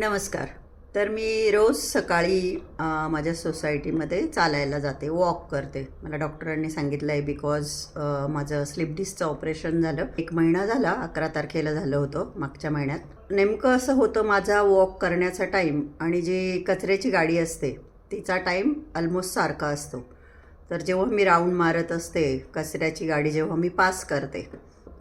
नमस्कार. तर मी रोज सकाळी माझ्या सोसायटीमध्ये चालायला जाते वॉक करते. मला डॉक्टरांनी सांगितलं आहे बिकॉज माझं स्लिप डिस्कचं ऑपरेशन झालं. एक महिना झाला अकरा तारखेला झालं होतं मागच्या महिन्यात. नेमकं असं होतं माझा वॉक करण्याचा टाईम आणि जी कचऱ्याची गाडी असते तिचा टाईम ऑलमोस्ट सारखा असतो. तर जेव्हा मी राऊंड मारत असते कचऱ्याची गाडी जेव्हा मी पास करते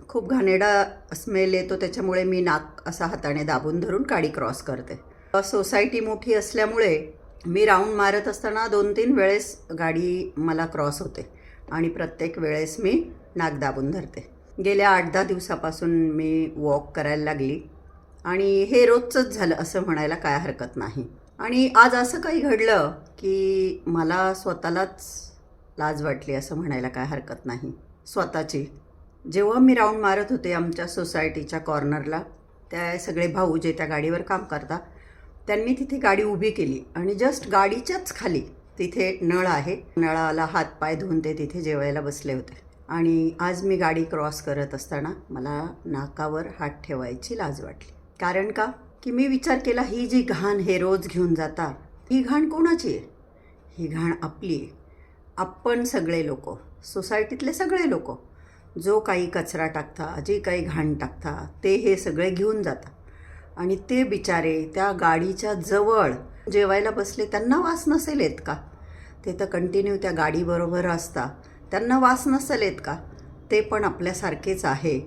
खूप घाणेरडा स्मेल येतो त्याच्यामुळे मी नाक असा हाताने दाबून धरून गाडी क्रॉस करते. सोसायटी मोठी असल्यामुळे मी राऊंड मारत असताना दोन तीन वेळेस गाडी मला क्रॉस होते आणि प्रत्येक वेळेस मी नाक दाबून धरते. गेल्या आठ दहा दिवसापासून मी वॉक करायला लागली आणि हे रोजचंच झालं असं म्हणायला काय हरकत नाही. आणि आज असं काही घडलं की मला स्वतःलाच लाज वाटली असं म्हणायला काय हरकत नाही. स्वतःची. जेव्हा मी राऊंड मारत होते आमच्या सोसायटीच्या कॉर्नरला त्या सगळे भाऊ जे त्या गाडीवर काम करतात त्यांनी तिथे गाडी उभी केली आणि जस्ट गाडीच्याच खाली तिथे नळ आहे. नळाला हात पाय धुवून ते तिथे जेवायला बसले होते. आणि आज मी गाडी क्रॉस करत असताना मला नाकावर हात ठेवायची लाज वाटली. कारण का? की मी विचार केला ही जी घाण हे रोज घेऊन जातात ही घाण कोणाची आहे? ही घाण आपली आहे. आपण सगळे लोक सोसायटीतले सगळे लोक जो काही कचरा टाकता जी काही घाण टाकता ते हे सगळे घेऊन जाता. आणि ते बिचारे त्या गाडीच्या जवळ जेवायला बसले त्यांना वास नसेल येत का? ते तर कंटिन्यू त्या गाडीबरोबर असता. त्यांना वास नसेल येत का? ते पण आपल्यासारखेच आहे.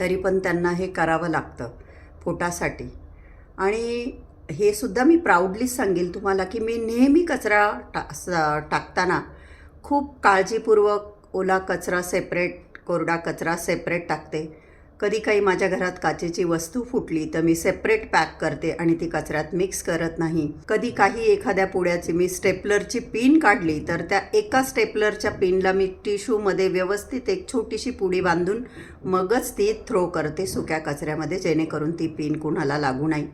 तरी पण त्यांना हे करावं लागतं पोटासाठी. आणि हे सुद्धा मी प्राऊडलीच सांगेल तुम्हाला की मी नेहमी कचरा टा टाकताना खूप काळजीपूर्वक ओला कचरा सेपरेट कोरडा कचरा सेपरेट टाकते. कधी काही माझ्या घरात काचेची वस्तू फुटली तर मी सेपरेट पॅक करते आणि ती कचऱ्यात मिक्स करत नाही. कधी काही एखाद्या पुड्याची मी स्टेपलरची पिन काढली तर त्या एका स्टेपलरच्या पिनला मी टिश्यूमध्ये व्यवस्थित एक छोटीशी पुडी बांधून मगच ती थ्रो करते सुक्या कचऱ्यामध्ये जेणेकरून ती पिन कुणाला लागू नाही.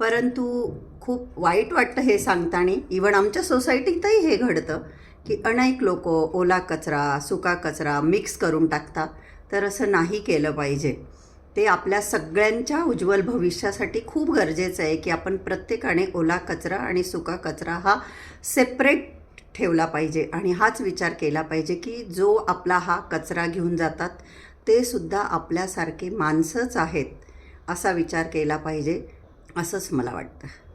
परंतु खूप वाईट वाटतं हे सांगताना. इवन आमच्या सोसायटीतही हे घडतं. की अनेक लोक ओला कचरा सुका कचरा मिक्स करून टाकतात. तर असं नाही केलं पाहिजे. ते आपल्या सगळ्यांच्या उज्ज्वल भविष्यासाठी खूप गरजेचं आहे की आपण प्रत्येकाने ओला कचरा आणि सुका कचरा हा सेपरेट ठेवला पाहिजे. आणि हाच विचार केला पाहिजे की जो आपला हा कचरा घेऊन जातात ते सुद्धा आपल्यासारखे माणसंच आहेत असा विचार केला पाहिजे असंच मला वाटतं.